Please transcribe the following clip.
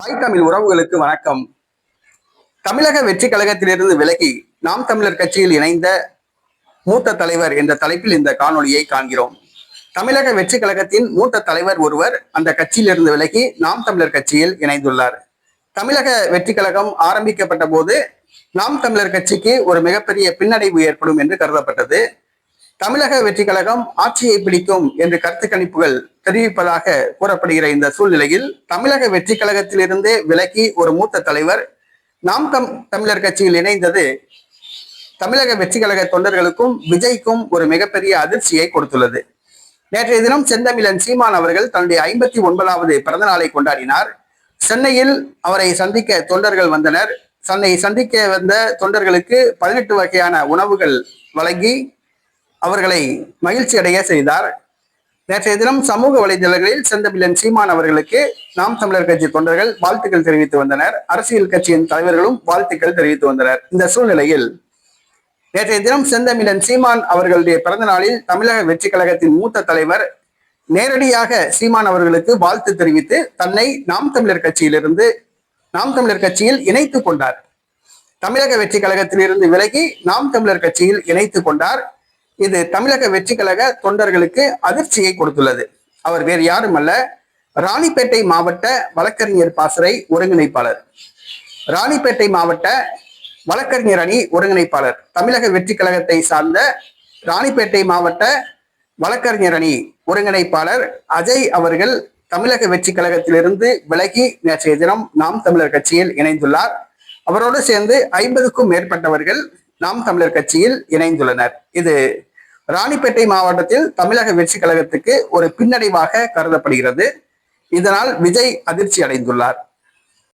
தாய் தமிழ் உறவுகளுக்கு வணக்கம். தமிழக வெற்றி கழகத்திலிருந்து விலகி நாம் தமிழர் கட்சியில் இணைந்த மூத்த தலைவர் என்ற தலைப்பில் இந்த காணொலியை காண்கிறோம். தமிழக வெற்றி கழகத்தின் மூத்த தலைவர் ஒருவர் அந்த கட்சியிலிருந்து விலகி நாம் தமிழர் கட்சியில் இணைந்துள்ளார். தமிழக வெற்றி கழகம் ஆரம்பிக்கப்பட்ட போது நாம் தமிழர் கட்சிக்கு ஒரு மிகப்பெரிய பின்னடைவு ஏற்படும் என்று கருதப்பட்டது. தமிழக வெற்றி கழகம் ஆட்சியை பிடிக்கும் என்று கருத்து கணிப்புகள் தெரிவிப்பதாக கூறப்படுகிற இந்த சூழ்நிலையில் தமிழக வெற்றி கழகத்திலிருந்தே விலக்கி ஒரு மூத்த தலைவர் நாம் தம் தமிழர் கட்சியில் இணைந்தது தமிழக வெற்றி கழக தொண்டர்களுக்கும் விஜய்க்கும் ஒரு மிகப்பெரிய அதிர்ச்சியை கொடுத்துள்ளது. நேற்றைய தினம் செந்தமிழன் சீமான் அவர்கள் தன்னுடைய ஐம்பத்தி ஒன்பதாவது பிறந்த நாளை கொண்டாடினார். சென்னையில் அவரை சந்திக்க தொண்டர்கள் வந்தனர். சென்னை சந்திக்க வந்த தொண்டர்களுக்கு பதினெட்டு வகையான உணவுகள் வழங்கி அவர்களை மகிழ்ச்சி அடைய செய்தார். நேற்றைய தினம் சமூக வலைதளங்களில் செந்தமிழன் சீமான் அவர்களுக்கு நாம் தமிழர் கட்சி தொண்டர்கள் வாழ்த்துக்கள் தெரிவித்து வந்தனர். அரசியல் கட்சியின் தலைவர்களும் வாழ்த்துக்கள் தெரிவித்து வந்தனர். இந்த சூழ்நிலையில் நேற்றைய தினம் செந்தமிழன் சீமான் அவர்களுடைய பிறந்த நாளில் தமிழக வெற்றி கழகத்தின் மூத்த தலைவர் நேரடியாக சீமான் அவர்களுக்கு வாழ்த்து தெரிவித்து தன்னை நாம் தமிழர் கட்சியிலிருந்து நாம் தமிழர் கட்சியில் இணைத்துக் கொண்டார். தமிழக வெற்றி கழகத்திலிருந்து விலகி நாம் தமிழர் கட்சியில் இணைத்துக் கொண்டார். இது தமிழக வெற்றி கழக தொண்டர்களுக்கு அதிர்ச்சியை கொடுத்துள்ளது. அவர் வேறு யாரும் அல்ல ராணிப்பேட்டை மாவட்ட வழக்கறிஞர் பாசறை ஒருங்கிணைப்பாளர். ராணிப்பேட்டை மாவட்ட வழக்கறிஞர் அணி ஒருங்கிணைப்பாளர். தமிழக வெற்றி கழகத்தை சார்ந்த ராணிப்பேட்டை மாவட்ட வழக்கறிஞர் அணி ஒருங்கிணைப்பாளர் அஜய் அவர்கள் தமிழக வெற்றி கழகத்திலிருந்து விலகி நேற்றைய தினம் நாம் தமிழர் கட்சியில் இணைந்துள்ளார். அவரோடு சேர்ந்து ஐம்பதுக்கும் மேற்பட்டவர்கள் நாம் தமிழர் கட்சியில் இணைந்துள்ளனர். இது ராணிப்பேட்டை மாவட்டத்தில் தமிழக வெற்றி கழகத்துக்கு ஒரு பின்னடைவாக கருதப்படுகிறது. இதனால் விஜய் அதிர்ச்சி அடைந்துள்ளார்.